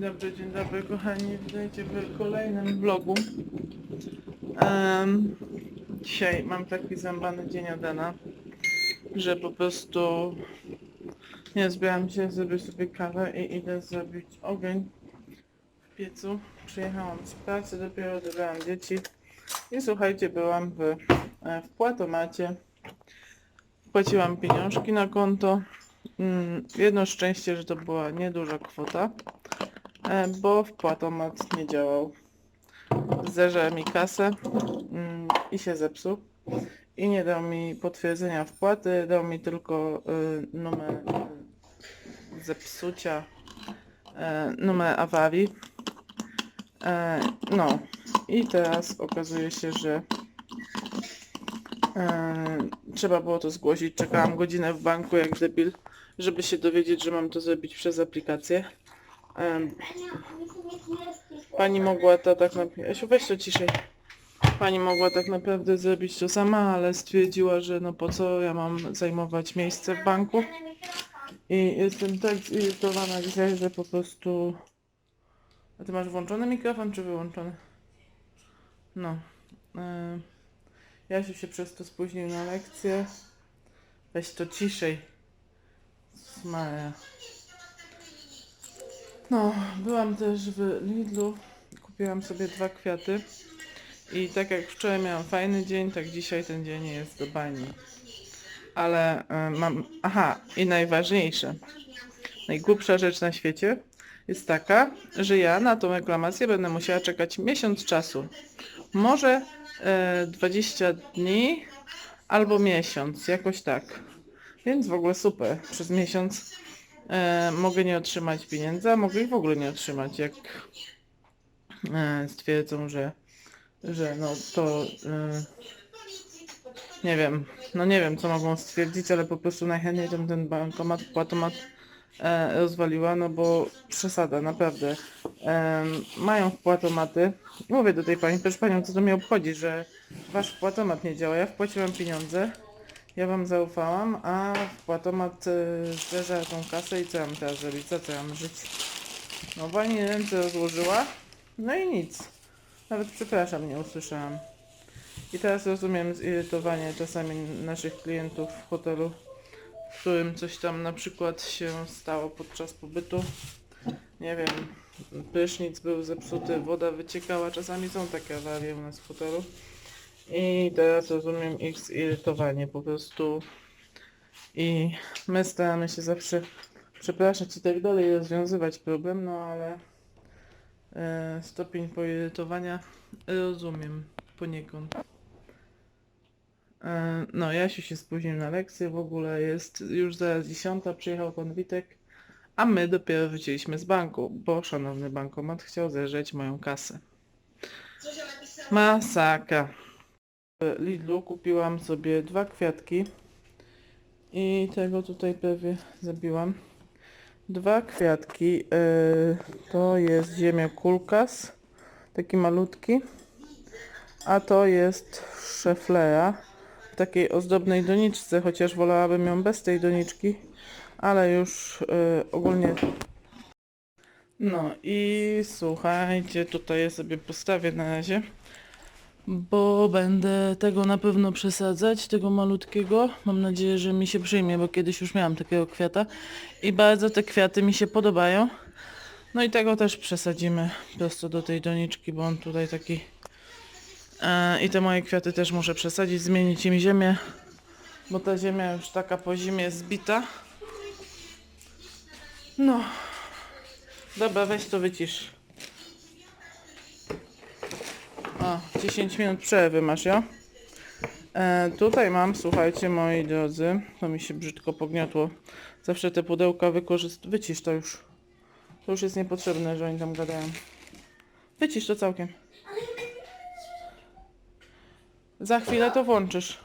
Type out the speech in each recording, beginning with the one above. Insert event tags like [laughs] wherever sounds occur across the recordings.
Dzień dobry, dzień dobry kochani, witajcie w kolejnym vlogu. Em, dzisiaj mam taki zębany dzień Adana, że po prostu nie zbieram się, zrobię sobie kawę i idę zrobić ogień w piecu. Przyjechałam z pracy, dopiero odebrałam dzieci i słuchajcie, byłam w, e, w płatomacie. Płaciłam pieniążki na konto. Mm, Jedno szczęście, że to była nieduża kwota, bo wpłatomat nie działał. Zerze mi kasę mm, i się zepsuł. I nie dał mi potwierdzenia wpłaty, dał mi tylko y, numer y, zepsucia, e, numer awarii. E, no i teraz okazuje się, że e, trzeba było to zgłosić. Czekałam godzinę w banku jak debil, żeby się dowiedzieć, że mam to zrobić przez aplikację. Pani mogła to tak naprawdę... Jasiu, weź to ciszej. Pani mogła tak naprawdę zrobić to sama, ale stwierdziła, że no po co ja mam zajmować miejsce w banku. I jestem tak zirytowana dzisiaj, że po prostu... A ty masz włączony mikrofon czy wyłączony? No. E, Jasiu się przez to spóźnił na lekcję. Weź to ciszej. Smaja. No, byłam też w Lidlu. Kupiłam sobie dwa kwiaty. I tak jak wczoraj miałam fajny dzień, tak dzisiaj ten dzień jest do bani. Ale e, mam... Aha, i najważniejsze. Najgłupsza rzecz na świecie jest taka, że ja na tą reklamację będę musiała czekać miesiąc czasu. Może e, 20 dni albo miesiąc, jakoś tak. Więc w ogóle super. Przez miesiąc e, mogę nie otrzymać pieniędzy, a mogę ich w ogóle nie otrzymać, jak e, stwierdzą, że, że no to e, nie wiem, no nie wiem co mogą stwierdzić, ale po prostu najchętniej tam ten bankomat, płatomat e, rozwaliła, no bo przesada, naprawdę. Em, mają wpłatomaty. Mówię do tej pani, proszę panią, co to mnie obchodzi, że wasz wpłatomat nie działa. Ja wpłaciłam pieniądze, ja wam zaufałam, a wpłatomat zderza tą kasę i co ja mam teraz zrobić? Za co ja mam żyć? No pani ręce rozłożyła, no i nic. Nawet przepraszam, nie usłyszałam. I teraz rozumiem zirytowanie czasami naszych klientów w hotelu, w którym coś tam na przykład się stało podczas pobytu. Nie wiem, prysznic był zepsuty, woda wyciekała, czasami są takie awarie u nas w hotelu. I teraz rozumiem ich zirytowanie po prostu. I my staramy się zawsze przepraszać i tak dalej, rozwiązywać problem, no ale e, stopień poirytowania rozumiem poniekąd. E, No, Jasiu się spóźnił na lekcję, w ogóle jest już zaraz dziesiąta, przyjechał pan Witek, a my dopiero wróciliśmy z banku, bo szanowny bankomat chciał zerzeć moją kasę. Masaka. W Lidlu kupiłam sobie dwa kwiatki i tego tutaj prawie zabiłam. Dwa kwiatki, yy, to jest ziemia kulkas, taki malutki, a to jest szeflea w takiej ozdobnej doniczce, chociaż wolałabym ją bez tej doniczki, ale już y, ogólnie. No i słuchajcie, tutaj je sobie postawię na razie, bo będę tego na pewno przesadzać, tego malutkiego. Mam nadzieję, że mi się przyjmie, bo kiedyś już miałam takiego kwiata i bardzo te kwiaty mi się podobają. No i tego też przesadzimy prosto do tej doniczki, bo on tutaj taki E, I te moje kwiaty też muszę przesadzić, zmienić im ziemię, bo ta ziemia już taka po zimie zbita. No. Dobra, weź to wycisz. O, 10 minut przerwy masz, ja? E, tutaj mam, słuchajcie moi drodzy, to mi się brzydko pogniotło. Zawsze te pudełka wykorzyst... Wycisz to już. To już jest niepotrzebne, że oni tam gadają. Wycisz to całkiem. Za chwilę to włączysz.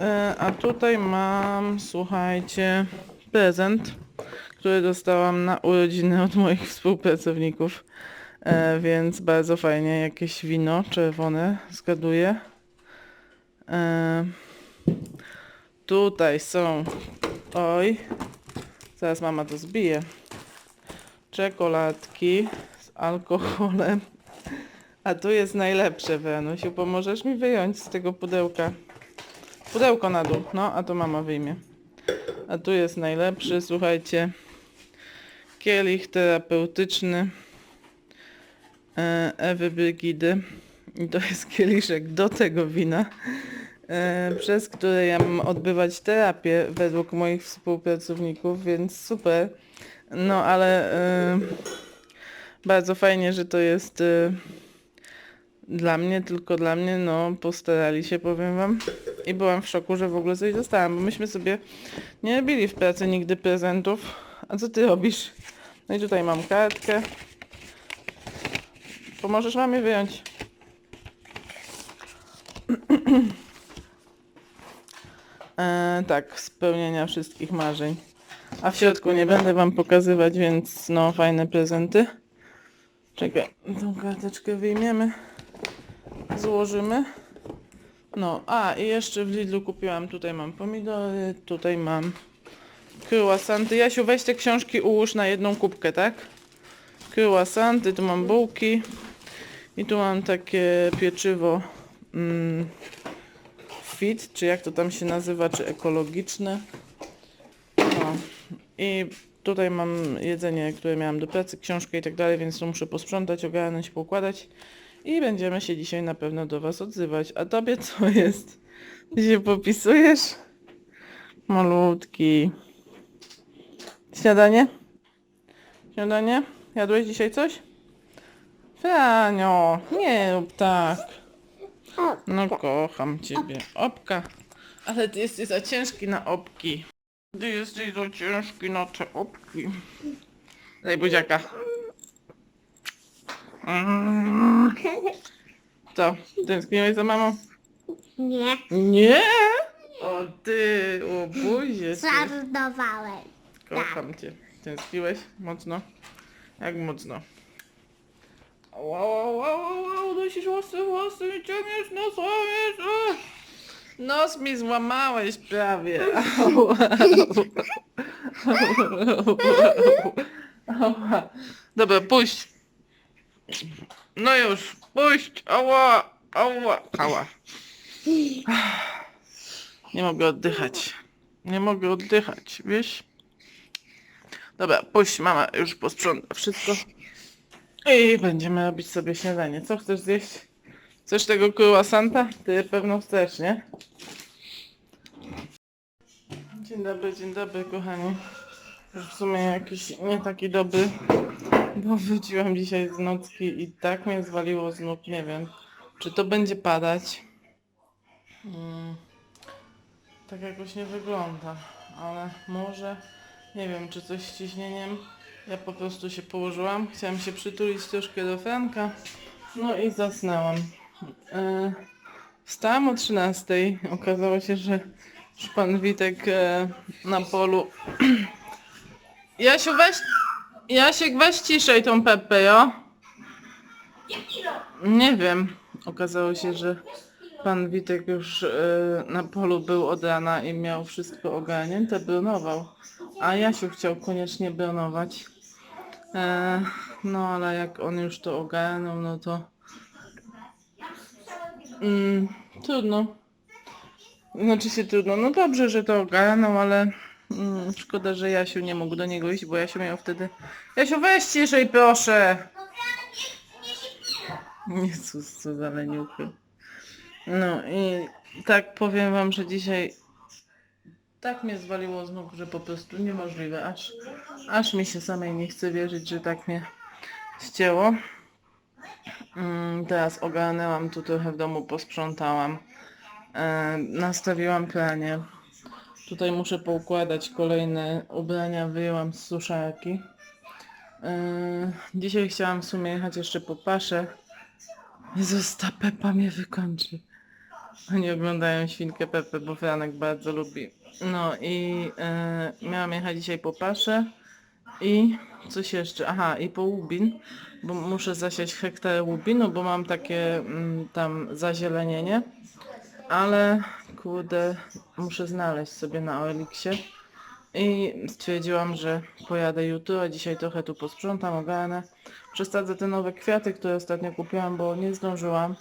E, a tutaj mam, słuchajcie, prezent, który dostałam na urodziny od moich współpracowników. E, więc bardzo fajnie, jakieś wino czerwone, zgaduję. E, tutaj są, oj, zaraz mama to zbije. czekoladki z alkoholem. A tu jest najlepsze, Wenusiu. Pomożesz mi wyjąć z tego pudełka. Pudełko na dół. No, a to mama wyjmie. A tu jest najlepszy, słuchajcie. Kielich terapeutyczny Ewy Brygidy. I to jest kieliszek do tego wina, e, przez które ja mam odbywać terapię według moich współpracowników, więc super. No ale e, bardzo fajnie, że to jest e, dla mnie, tylko dla mnie, no postarali się, powiem wam. I byłam w szoku, że w ogóle coś dostałam, bo myśmy sobie nie robili w pracy nigdy prezentów. A co ty robisz? No i tutaj mam kartkę. Pomożesz mamie wyjąć? [clears throat] E, tak, spełnienia wszystkich marzeń. A w środku nie będę wam pokazywać, więc no fajne prezenty. Czekaj, tą karteczkę wyjmiemy. Złożymy. No, a i jeszcze w Lidlu kupiłam, tutaj mam pomidory, tutaj mam croissanty. Jasiu, weź te książki ułóż na jedną kubkę, tak? Croissanty, tu mam bułki i tu mam takie pieczywo mm, fit, czy jak to tam się nazywa, czy ekologiczne. No. I tutaj mam jedzenie, które miałam do pracy, książkę i tak dalej, więc to muszę posprzątać, ogarnąć, poukładać. I będziemy się dzisiaj na pewno do Was odzywać. A Tobie co jest? Ty się popisujesz? Malutki. Śniadanie? Śniadanie? Jadłeś dzisiaj coś? Franio, nie rób tak. No kocham Ciebie. Opka. Ale Ty jesteś za ciężki na opki. Ty jesteś za ciężki na te opki. Daj buziaka. Mm. Co? Tęskniłeś za mamą? Nie, Nie! O ty, o buzie ty. żartowałem. Kocham cię. Tęskniłeś mocno? Jak mocno? Wow, wow, wow, wow, nosisz włosy, włosy mi ciągniesz nosłamiesz. Nos mi złamałeś prawie. [laughs] Dobra, puść. No już, puść. Ała, ała, ała. Nie mogę oddychać. Nie mogę oddychać, wiesz? Dobra, puść, mama już posprząta wszystko. I będziemy robić sobie śniadanie. Co chcesz zjeść? Chcesz tego croissanta? Ty pewno chcesz, nie? Dzień dobry, dzień dobry, kochani. W sumie jakiś nie taki dobry, bo wróciłam dzisiaj z nocki i tak mnie zwaliło z nóg, nie wiem, czy to będzie padać. Mm, tak jakoś nie wygląda, ale może, nie wiem, czy coś z ciśnieniem. Ja po prostu się położyłam, chciałam się przytulić troszkę do Franka, no i zasnęłam. E, wstałam o 13, okazało się, że już pan Witek e, na polu... [clears throat] Jasiu, weź... Jasiek, weź ciszej tą Peppę, jo? Nie wiem. Okazało się, że pan Witek już e, na polu był od rana i miał wszystko ogarnięte, bronował. A Jasiu chciał koniecznie bronować. E, no ale jak on już to ogarnął, no to mm, trudno. Znaczy się trudno. No dobrze, że to ogarnął, ale mm, szkoda, że Jasiu nie mógł do niego iść, bo Jasiu miał wtedy... Jasiu, weź ciszej, proszę! Jezus, co za leniuchy. No i tak powiem wam, że dzisiaj tak mnie zwaliło z nóg, że po prostu niemożliwe. Aż, aż mi się samej nie chce wierzyć, że tak mnie ścięło. Mm, teraz ogarnęłam tu trochę w domu, posprzątałam. E, nastawiłam pranie. Tutaj muszę poukładać kolejne ubrania, wyjęłam z suszarki. E, dzisiaj chciałam w sumie jechać jeszcze po paszę. Jezus, ta Pepa mnie wykończy. Oni oglądają świnkę Pepę, bo Franek bardzo lubi. No i e, miałam jechać dzisiaj po paszę i coś jeszcze, aha i po łubin, bo muszę zasiać hektar łubinu, bo mam takie mm, tam zazielenienie, ale kurde muszę znaleźć sobie na Oeliksie I stwierdziłam, że pojadę jutro, a dzisiaj trochę tu posprzątam, ogarnę. Przesadzę te nowe kwiaty, które ostatnio kupiłam, bo nie zdążyłam.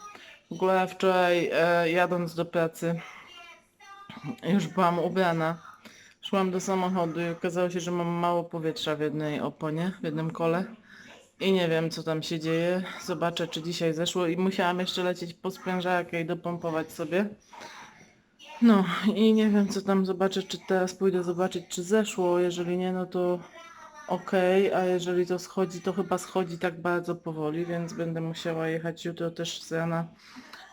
W ogóle wczoraj e, jadąc do pracy już byłam ubrana. Szłam do samochodu i okazało się, że mam mało powietrza w jednej oponie, w jednym kole. I nie wiem co tam się dzieje. Zobaczę czy dzisiaj zeszło i musiałam jeszcze lecieć po sprężarkę i dopompować sobie. No i nie wiem co tam zobaczę, czy teraz pójdę zobaczyć czy zeszło. Jeżeli nie no to okej, a jeżeli to schodzi to chyba schodzi tak bardzo powoli, więc będę musiała jechać jutro też z rana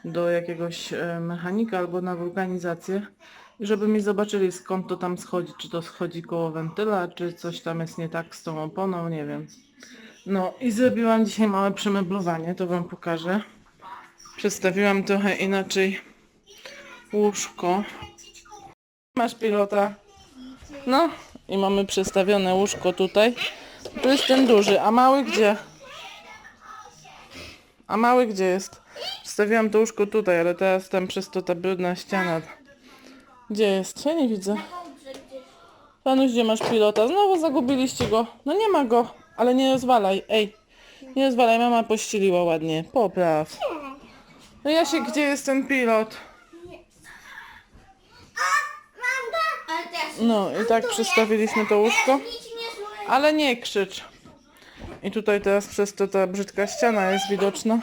do jakiegoś e, mechanika albo na wulkanizację. Żeby mi zobaczyli skąd to tam schodzi, czy to schodzi koło wentyla, czy coś tam jest nie tak z tą oponą, nie wiem. No i zrobiłam dzisiaj małe przemeblowanie, to wam pokażę. Przedstawiłam trochę inaczej łóżko. Masz pilota. No i mamy przestawione łóżko tutaj. Tu jest ten duży, a mały gdzie? A mały gdzie jest? Przedstawiłam to łóżko tutaj, ale teraz tam przez to ta brudna ściana. Gdzie jest? Ja nie widzę. Panuś, gdzie masz pilota? Znowu zagubiliście go. No nie ma go, ale nie rozwalaj. Ej, nie rozwalaj, mama pościeliła ładnie. Popraw. No Jasiek, gdzie jest ten pilot? No i tak przestawiliśmy to łóżko. Ale nie krzycz. I tutaj teraz przez to ta brzydka ściana jest widoczna.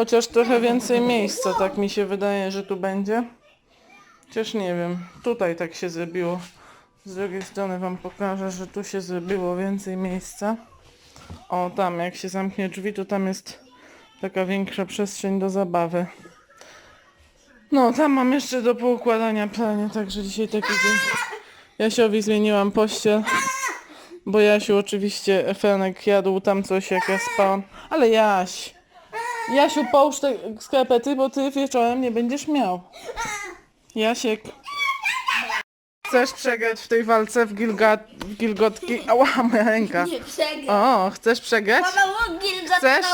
Chociaż trochę więcej miejsca, tak mi się wydaje, że tu będzie. Chociaż nie wiem. Tutaj tak się zrobiło. Z drugiej strony wam pokażę, że tu się zrobiło więcej miejsca. O, tam jak się zamknie drzwi, to tam jest taka większa przestrzeń do zabawy. No, tam mam jeszcze do poukładania pranie, także dzisiaj taki dzień. Jasiowi zmieniłam pościel. Bo Jasiu oczywiście, Franek jadł tam coś jak ja spałam. Ale Jaś! Jasiu, połóż te skarpety, bo ty wieczorem nie będziesz miał. Jasiek. Chcesz przegrać w tej walce w, gilgat, w gilgotki? Ała, moja ręka. Nie przegram. O, chcesz przegrać? Mama Chcesz?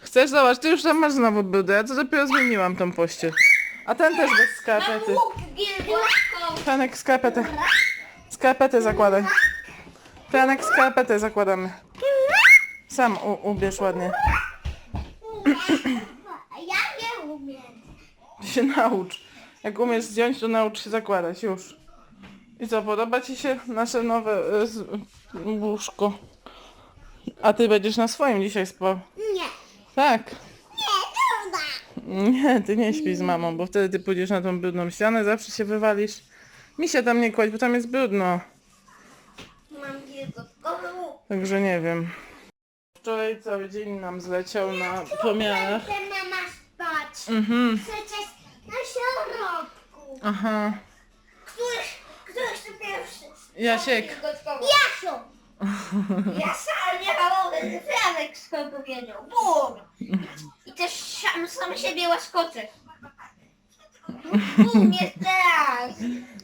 Chcesz? Zobacz, ty już tam masz znowu brudę. Ja to dopiero zmieniłam tą pościel. A ten też bez skarpety. Gotowy. Franek, skarpetę. Skarpetę zakładaj. Franek, skarpetę zakładamy. Sam u, ubierz ładnie. Ja nie umiem. Się naucz. Jak umiesz zdjąć, to naucz się zakładać już. I co, podoba ci się nasze nowe y, z, łóżko? A ty będziesz na swoim dzisiaj spał. Nie. Tak. Nie, trudno. Nie, ty nie śpisz z mamą, bo wtedy ty pójdziesz na tą brudną ścianę, zawsze się wywalisz. Mi się tam nie kładź, bo tam jest brudno. Mam gilgotkowy łuk. Także nie wiem. Wczoraj cały dzień nam zleciał na pomiarach. Chcę mama spać. Mhm. Przecież na środku. Aha. Który, który chce pierwszy? Jasiek. Jasiu. Ja sam nie mam Franek skąd powiedział. Bum. I też sam, sam siebie łaskoczę. Bum, jest teraz.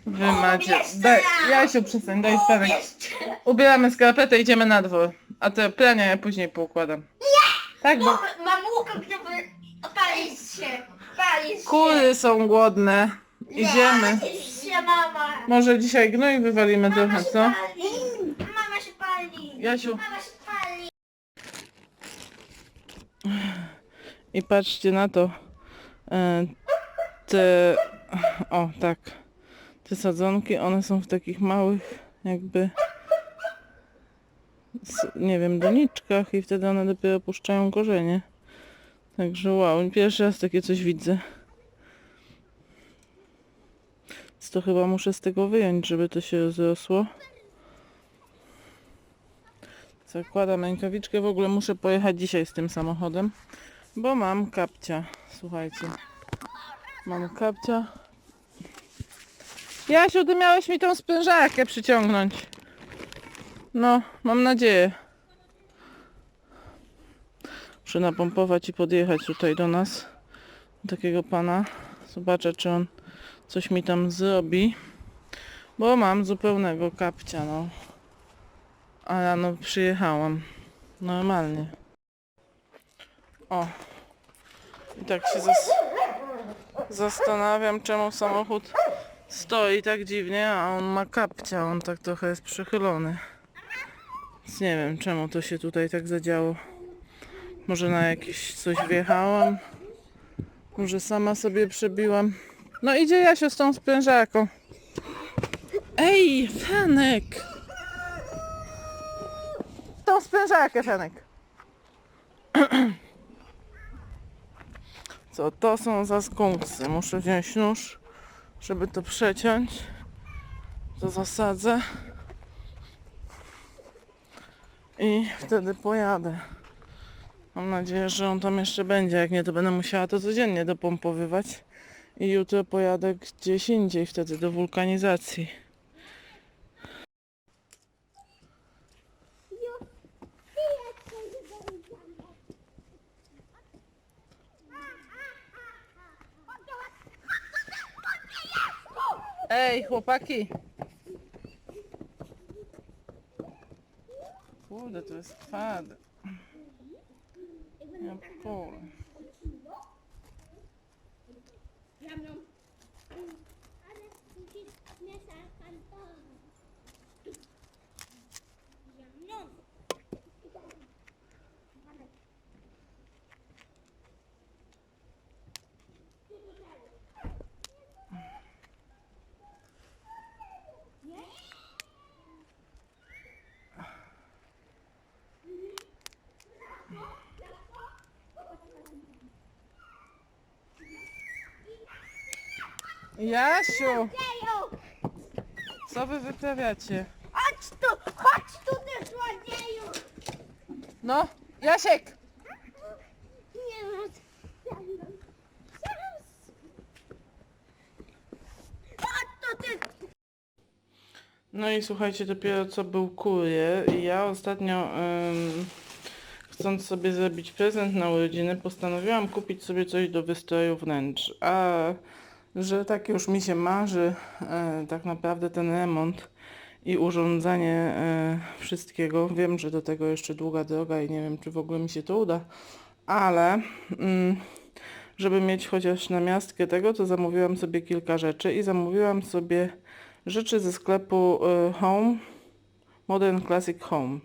Wy macie. jeszcze Daj. Jasiu, przestań, daj raz. Ubieramy skarpetę, idziemy na dwór. A te prania ja później poukładam. Tak, bo Mam, mam łuk, żeby opalić się. Palić się. kury są głodne. Idziemy. Palić się, mama. Może dzisiaj gnój wywalimy trochę, co? pali. Mama się pali. Jasiu. Mama się pali. I patrzcie na to. E, Te. O, tak. Te sadzonki, one są w takich małych, jakby. Nie wiem, doniczkach i wtedy one dopiero puszczają korzenie. Także wow, pierwszy raz takie coś widzę. Więc to chyba muszę z tego wyjąć, żeby to się rozrosło. Zakładam rękawiczkę, w ogóle muszę pojechać dzisiaj z tym samochodem. Bo mam kapcia. Słuchajcie. Mam kapcia. Jasiu, ty miałeś mi tą sprężarkę przyciągnąć. No, mam nadzieję. Muszę napompować i podjechać tutaj do nas. Do takiego pana. Zobaczę, czy on coś mi tam zrobi. Bo mam zupełnego kapcia, no. A rano przyjechałam. Normalnie. O. I tak się zas zastanawiam, czemu samochód Stoi tak dziwnie, a on ma kapcia, on tak trochę jest przychylony. Więc nie wiem czemu to się tutaj tak zadziało. Może na jakieś coś wjechałam. Może sama sobie przebiłam. No idzie Jasio z tą sprężarką. Ej, Fenek! Tą sprężarkę, Fenek. [clears throat] Co to są za skunksy? Muszę wziąć nóż, żeby to przeciąć. To zasadzę. I wtedy pojadę. Mam nadzieję, że on tam jeszcze będzie. Jak nie, to będę musiała to codziennie dopompowywać. I jutro pojadę gdzieś indziej, wtedy do wulkanizacji. Ej, chłopaki! Kurde, to jest twarde. Ja pole. Jasiu! Co wy wyprawiacie? Chodź tu! Chodź tu, ty złodzieju! No, Jasiek! Nie ma. Chodź tu, ty! No i słuchajcie, dopiero co był kurier i ja ostatnio ym, chcąc sobie zrobić prezent na urodziny postanowiłam kupić sobie coś do wystroju wnętrz, a że tak już mi się marzy e, tak naprawdę ten remont i urządzanie e, wszystkiego, wiem, że do tego jeszcze długa droga i nie wiem, czy w ogóle mi się to uda, ale mm, żeby mieć chociaż namiastkę tego, to zamówiłam sobie kilka rzeczy i zamówiłam sobie rzeczy ze sklepu e, Home, Modern Classic Home.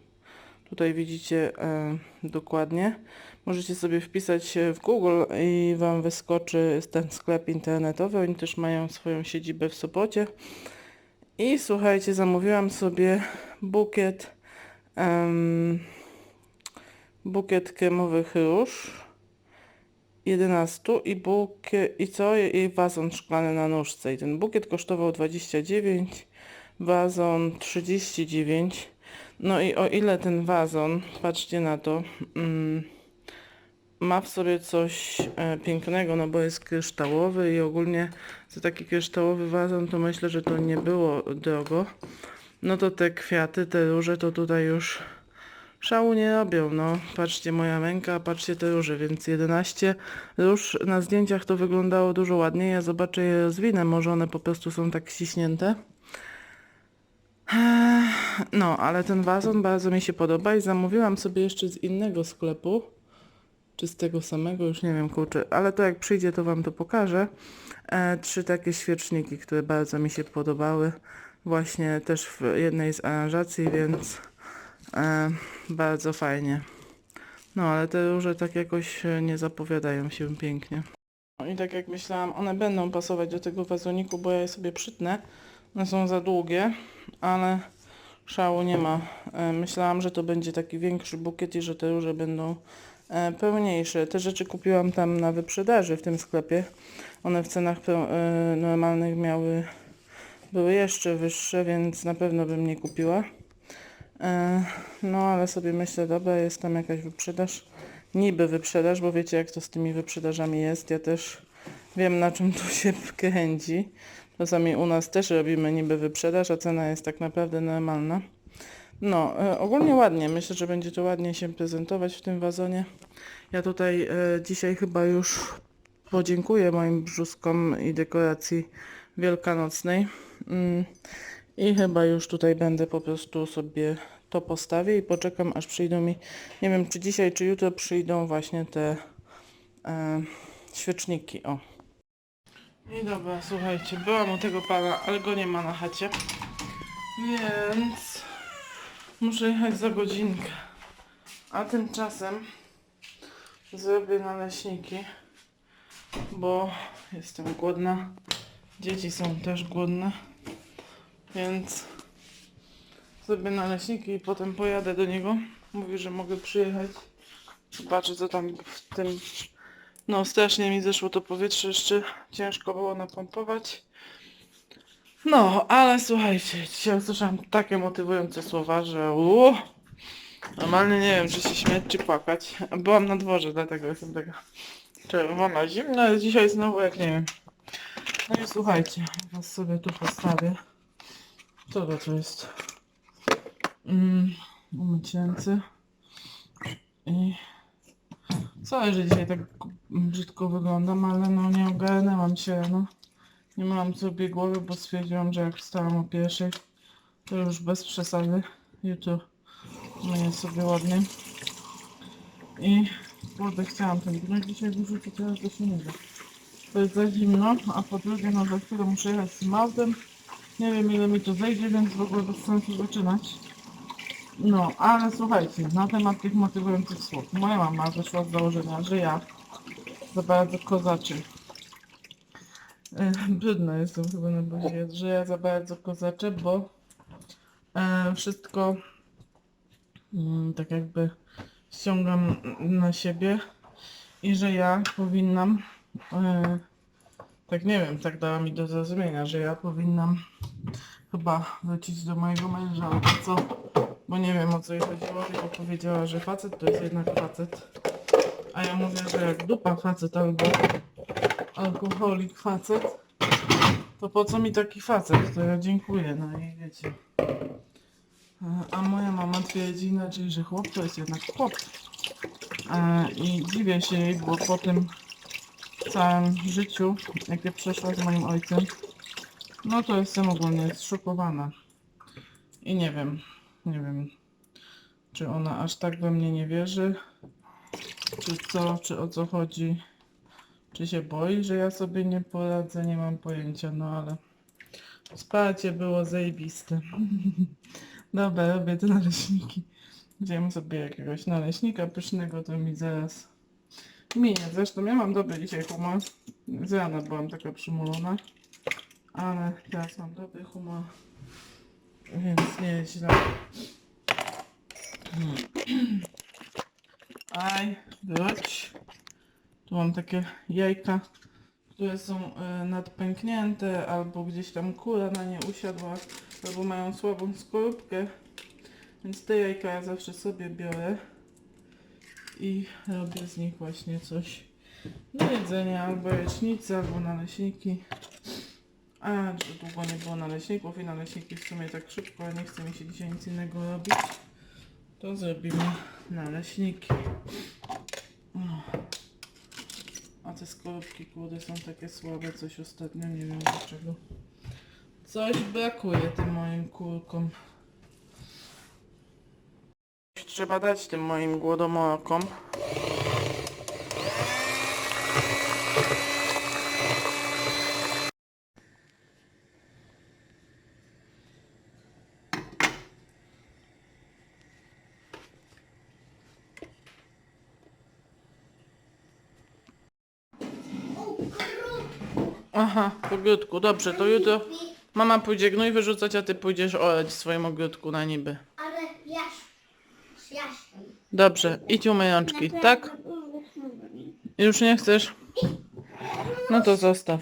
Tutaj widzicie e, dokładnie. Możecie sobie wpisać w Google i Wam wyskoczy ten sklep internetowy. Oni też mają swoją siedzibę w Sopocie. I słuchajcie, zamówiłam sobie bukiet em, bukiet kremowych róż 11 i bukiet, i co? I wazon szklany na nóżce. I ten bukiet kosztował 29, wazon 39. No i o ile ten wazon, patrzcie na to, mm, ma w sobie coś e, pięknego, no bo jest kryształowy i ogólnie za taki kryształowy wazon to myślę, że to nie było drogo. No to te kwiaty, te róże to tutaj już szału nie robią, no. Patrzcie moja ręka, patrzcie te róże, więc 11 róż na zdjęciach to wyglądało dużo ładniej. Ja zobaczę je rozwinę, może one po prostu są tak ściśnięte. No, ale ten wazon bardzo mi się podoba i zamówiłam sobie jeszcze z innego sklepu. Czy z tego samego, już nie wiem, kurczę, ale to jak przyjdzie, to wam to pokażę. E, trzy takie świeczniki, które bardzo mi się podobały. Właśnie też w jednej z aranżacji, więc e, bardzo fajnie. No, ale te róże tak jakoś e, nie zapowiadają się pięknie. No i tak jak myślałam, one będą pasować do tego wazoniku, bo ja je sobie przytnę. One są za długie, ale szału nie ma. E, Myślałam, że to będzie taki większy bukiet i że te róże będą pełniejsze. Te rzeczy kupiłam tam na wyprzedaży w tym sklepie. One w cenach e, normalnych miały, były jeszcze wyższe, więc na pewno bym nie kupiła. E, No ale sobie myślę, dobra, jest tam jakaś wyprzedaż. Niby wyprzedaż, bo wiecie jak to z tymi wyprzedażami jest. Ja też wiem na czym tu się kręci. Czasami u nas też robimy niby wyprzedaż, a cena jest tak naprawdę normalna. No, e, ogólnie ładnie. Myślę, że będzie to ładnie się prezentować w tym wazonie. Ja tutaj e, dzisiaj chyba już podziękuję moim brzuskom i dekoracji wielkanocnej. Mm, I chyba już tutaj będę po prostu sobie to postawię i poczekam aż przyjdą mi, nie wiem czy dzisiaj czy jutro przyjdą właśnie te e, świeczniki. O. I dobra, słuchajcie, byłam u tego pana, ale go nie ma na chacie. Więc muszę jechać za godzinkę. A tymczasem zrobię naleśniki, bo jestem głodna. Dzieci są też głodne, więc zrobię naleśniki i potem pojadę do niego. Mówi, że mogę przyjechać. Zobaczę co tam w tym no strasznie mi zeszło to powietrze, jeszcze ciężko było napompować. No, ale słuchajcie, dzisiaj usłyszałam takie motywujące słowa, że uuu, normalnie nie wiem, czy się śmiać, czy płakać. Byłam na dworze, dlatego jestem taka czerwona, zimna, dzisiaj znowu jak nie wiem. No i słuchajcie, was sobie tu postawię. Co to tu jest? Mm, umyć. I Sorry, że dzisiaj tak brzydko wyglądam, ale no nie ogarnęłam się, no. Nie mam sobie głowy, bo stwierdziłam, że jak wstałam o pierwszej, to już bez przesady. Jutro myję sobie ładnie. I kurde, chciałam ten gnój dzisiaj wyrzucić, ale to się nie da. To jest za zimno, a po drugie, no za chwilę muszę jechać z autem. Nie wiem ile mi to zejdzie, więc w ogóle bez sensu zaczynać. No, ale słuchajcie, na temat tych motywujących słów. Moja mama wyszła z założenia, że ja za bardzo kozaczy. [laughs] Brudna jestem chyba na buzi, że ja za bardzo kozaczę, bo e, wszystko mm, tak jakby ściągam na siebie i że ja powinnam e, tak nie wiem, tak dała mi do zrozumienia, że ja powinnam chyba wrócić do mojego męża co, bo nie wiem o co jej chodziło, tylko powiedziała, że facet to jest jednak facet. A ja mówię, że jak dupa facet albo alkoholik facet, to po co mi taki facet? To ja dziękuję, no i wiecie. A- A moja mama twierdzi inaczej, że chłop to jest jednak chłop. E, I dziwię się jej, bo po tym całym życiu, jakie przeszła z moim ojcem, no to jestem ogólnie zszokowana. I nie wiem, nie wiem, czy ona aż tak we mnie nie wierzy, czy co, czy o co chodzi, czy się boi, że ja sobie nie poradzę, nie mam pojęcia, no ale wsparcie było zajebiste. [laughs] Dobra, robię te naleśniki. Wziąłem sobie jakiegoś naleśnika pysznego, to mi zaraz minie. Zresztą ja mam dobry dzisiaj humor. Z rana byłam taka przymulona. Ale teraz mam dobry humor. Więc nie jest źle. Aj, wróć. Tu mam takie jajka, które są e, nadpęknięte, albo gdzieś tam kura na nie usiadła, albo mają słabą skorupkę. Więc te jajka ja zawsze sobie biorę i robię z nich właśnie coś do jedzenia, albo jajecznicę, albo naleśniki. A, długo nie było naleśników i naleśniki w sumie tak szybko, a nie chce mi się dzisiaj nic innego robić, to zrobimy naleśniki. O. Te skorupki, kurde, są takie słabe, coś ostatnio, nie wiem dlaczego. Coś brakuje tym moim kurkom. Trzeba dać tym moim głodomorkom. Aha, w ogródku, dobrze, to jutro mama pójdzie gnój wyrzucać, a ty pójdziesz orać w swoim ogródku na niby. Ale jaś, jaś. Dobrze, idź umyj rączki, tak? Już nie chcesz? No to zostaw.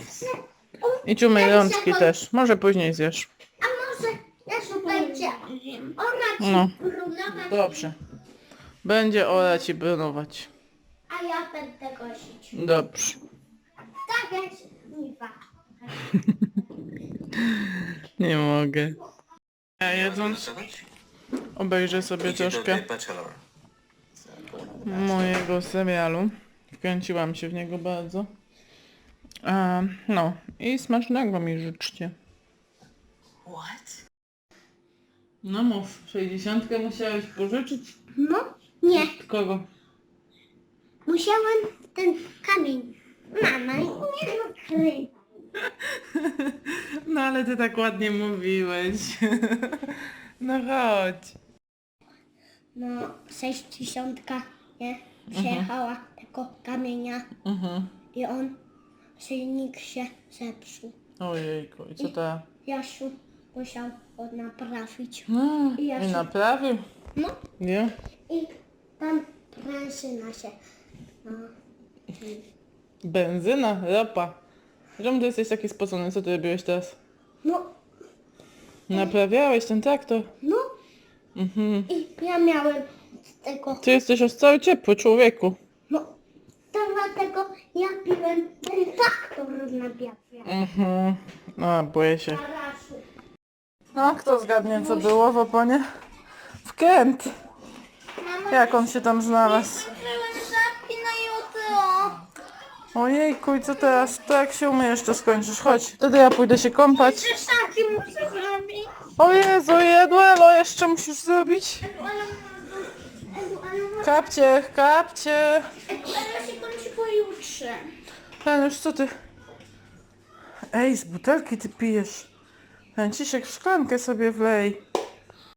Idź umyj rączki też, może później zjesz. A może też będzie orać No. brunować, Dobrze. Będzie orać i brunować. a ja będę kosić. Dobrze. [laughs] Nie mogę. Ja jedząc obejrzę sobie troszkę mojego serialu. Wkręciłam się w niego bardzo. A, no i smacznego mi życzcie. What? No mów, 60 musiałeś pożyczyć? No, nie. Kogo? Musiałem ten kamień. Mama, nie no kry. No ale ty tak ładnie mówiłeś. No chodź. No, sześćdziesiątka, nie? Przejechała tego kamienia Mhm. i on, silnik się zepsuł. Ojejku, i co to? Jasiu musiał go naprawić. No, I I naprawił? No, Nie? i tam prężyna się, no, Benzyna, ropa. Czemu ty jesteś taki spocony? Co ty robiłeś teraz? no, Naprawiałeś ten traktor? no. Mhm. I ja miałem z tego, Ty jesteś już cały ciepły, człowieku. no, to dlatego ja piłem ten traktor na wiatr. Mhm. No, boję się. No, kto zgadnie, co było w oponie? Wkręt. Jak on się tam znalazł? Byłem. Ojejku, i co teraz? To jak się umyjesz, to skończysz. Chodź, wtedy ja pójdę się kąpać. Szaszaki muszę zrobić. O Jezu, jeszcze musisz zrobić. Kapcie, kapcie. ale się kończy pojutrze. Janusz, co ty? Ej, z butelki ty pijesz. Franciszek, w szklankę sobie wlej.